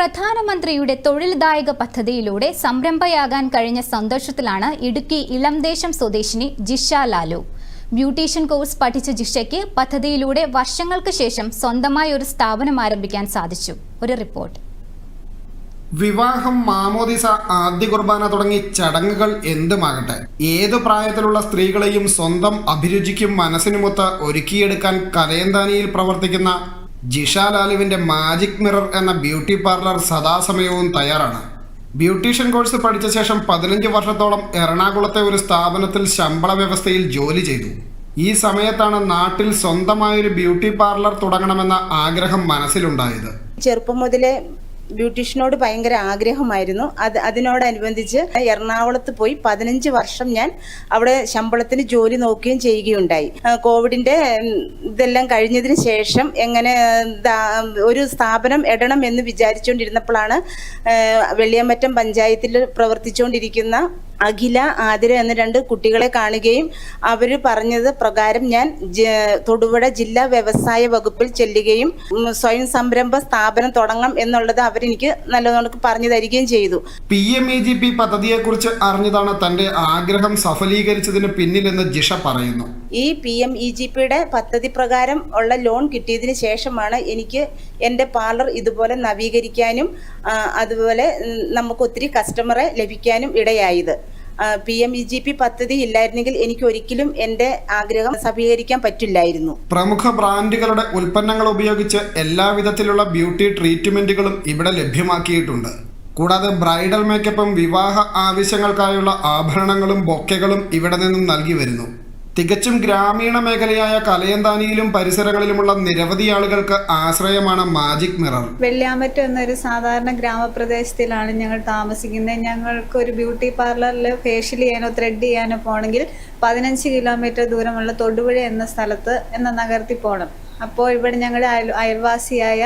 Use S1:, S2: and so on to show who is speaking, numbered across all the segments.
S1: പ്രധാനമന്ത്രിയുടെ തൊഴിൽദായക പദ്ധതിയിലൂടെ സംരംഭയാകാൻ കഴിഞ്ഞ സന്തോഷത്തിലാണ് ഇടുക്കി ഇളംദേശം സ്വദേശിനി ജിഷ ലാലു. ബ്യൂട്ടീഷ്യൻ കോഴ്സ് പഠിച്ച ജിഷയ്ക്ക് പദ്ധതിയിലൂടെ വർഷങ്ങൾക്ക് ശേഷം സ്വന്തമായി ഒരു സ്ഥാപനം ആരംഭിക്കാൻ സാധിച്ചു. ഒരു റിപ്പോർട്ട്.
S2: വിവാഹം മാമോദിസ ആദ്യ കുർബാന തുടങ്ങി ചടങ്ങുകൾ എന്തുമാകട്ടെ? ഏതു പ്രായത്തിലുള്ള സ്ത്രീകളെയും സ്വന്തം അഭിരുചിക്കും മനസ്സിനുമൊത്ത് ഒരുക്കിയെടുക്കാൻ കലയന്താനിയിൽ പ്രവർത്തിക്കുന്ന ജിഷ ലാലുവിന്റെ മാജിക് മിറർ എന്ന ബ്യൂട്ടി പാർലർ സദാസമയവും തയ്യാറാണ്. ബ്യൂട്ടീഷ്യൻ കോഴ്സ് പഠിച്ച ശേഷം പതിനഞ്ച് വർഷത്തോളം എറണാകുളത്തെ ഒരു സ്ഥാപനത്തിൽ ശമ്പള വ്യവസ്ഥയിൽ ജോലി ചെയ്തു. ഈ സമയത്താണ് നാട്ടിൽ സ്വന്തമായൊരു ബ്യൂട്ടി പാർലർ തുടങ്ങണമെന്ന ആഗ്രഹം മനസ്സിലുണ്ടായത്.
S3: ചെറുപ്പം മുതലേ ബ്യൂട്ടീഷ്യനോട് ഭയങ്കര ആഗ്രഹമായിരുന്നു. അത് അതിനോടനുബന്ധിച്ച് എറണാകുളത്ത് പോയി പതിനഞ്ച് വർഷം ഞാൻ അവിടെ ശമ്പളത്തിന് ജോലി നോക്കുകയും ചെയ്യുകയുണ്ടായി. കോവിഡിന്റെ ഇതെല്ലാം കഴിഞ്ഞതിന് ശേഷം എങ്ങനെ ഒരു സ്ഥാപനം ഇടണം എന്ന് വിചാരിച്ചുകൊണ്ടിരുന്നപ്പോഴാണ് വെള്ളിയമ്പറ്റം പഞ്ചായത്തിൽ പ്രവർത്തിച്ചുകൊണ്ടിരിക്കുന്ന അഖില ആതിര എന്ന രണ്ട് കുട്ടികളെ കാണുകയും അവർ പറഞ്ഞത് പ്രകാരം ഞാൻ തൊടുപുഴ ജില്ലാ വ്യവസായ വകുപ്പിൽ ചെല്ലുകയും സ്വയം സംരംഭ സ്ഥാപനം തുടങ്ങാം എന്നുള്ളത് അവരെനിക്ക് നല്ലതുകൊണ്ട് പറഞ്ഞു തരികയും ചെയ്തു.
S2: P M E G P പദ്ധതിയെക്കുറിച്ച് അറിഞ്ഞതാണ് തന്റെ ആഗ്രഹം സഫലീകരിച്ചതിന് പിന്നിലെന്ന് ജിഷ പറയുന്നു.
S3: ഈ പി എം ഇ ജി പിയുടെ പദ്ധതി പ്രകാരം ഉള്ള ലോൺ കിട്ടിയതിന് ശേഷമാണ് എനിക്ക് എന്റെ പാർലർ ഇതുപോലെ നവീകരിക്കാനും അതുപോലെ നമുക്ക് ഒത്തിരി കസ്റ്റമറെ ലഭിക്കാനും ഇടയായത്. P M E G P പദ്ധതി ഇല്ലായിരുന്നെങ്കിൽ എനിക്ക് ഒരിക്കലും എന്റെ ആഗ്രഹം സഫീകരിക്കാൻ പറ്റില്ലായിരുന്നു.
S2: പ്രമുഖ ബ്രാൻഡുകളുടെ ഉൽപ്പന്നങ്ങൾ ഉപയോഗിച്ച് എല്ലാവിധത്തിലുള്ള ബ്യൂട്ടി ട്രീറ്റ്മെന്റുകളും ഇവിടെ ലഭ്യമാക്കിയിട്ടുണ്ട്. കൂടാതെ ബ്രൈഡൽ മേക്കപ്പും വിവാഹ ആവശ്യങ്ങൾക്കായുള്ള ആഭരണങ്ങളും ബൊക്കകളും ഇവിടെ നിന്നും നൽകി വരുന്നു. തികച്ചും ഗ്രാമീണ മേഖലയായ കലയന്താനിയിലും പരിസരങ്ങളിലുമുള്ള നിരവധി ആളുകൾക്ക് ആശ്രയമാണ് മാജിക് മിറർ.
S4: വെള്ളിയാമറ്റം എന്നൊരു സാധാരണ ഗ്രാമപ്രദേശത്തിലാണ് ഞങ്ങൾ താമസിക്കുന്നത്. ഞങ്ങൾക്ക് ഒരു ബ്യൂട്ടി പാർലറിൽ ഫേഷ്യൽ ചെയ്യാനോ ത്രെഡ് ചെയ്യാനോ പോകണമെങ്കിൽ പതിനഞ്ച് കിലോമീറ്റർ ദൂരമുള്ള തൊടുപുഴ എന്ന സ്ഥലത്ത് എന്ന നഗരത്തിൽ പോകണം. അപ്പോൾ ഇവിടെ ഞങ്ങളുടെ അയൽ അയൽവാസിയായ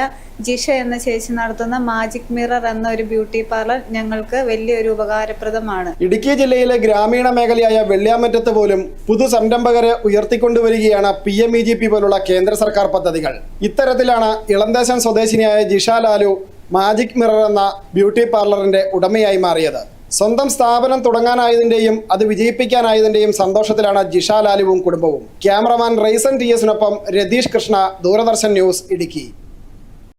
S4: ജിഷ എന്ന ചേച്ചി നടത്തുന്ന മാജിക് മിറർ എന്ന ഒരു ബ്യൂട്ടി പാർലർ ഞങ്ങൾക്ക് വലിയൊരു ഉപകാരപ്രദമാണ്.
S5: ഇടുക്കി ജില്ലയിലെ ഗ്രാമീണ മേഖലയായ വെള്ളിയാമറ്റത്ത് പോലും പുതു സംരംഭകരെ ഉയർത്തിക്കൊണ്ടുവരികയാണ് P M E G P പോലുള്ള കേന്ദ്ര സർക്കാർ പദ്ധതികൾ. ഇത്തരത്തിലാണ് ഇളന്തേശം സ്വദേശിനിയായ ജിഷ ലാലു മാജിക് മിറർ എന്ന ബ്യൂട്ടി പാർലറിന്റെ ഉടമയായി മാറിയത്. സ്വന്തം സ്ഥാപനം തുടങ്ങാനായതിന്റെയും അത് വിജയിപ്പിക്കാനായതിന്റെയും സന്തോഷത്തിലാണ് ജിഷ ലാലുവും കുടുംബവും. ക്യാമറമാൻ റൈസൻ ടി എസിനൊപ്പം രതീഷ് കൃഷ്ണ ദൂരദർശൻ ന്യൂസ് ഇടുക്കി.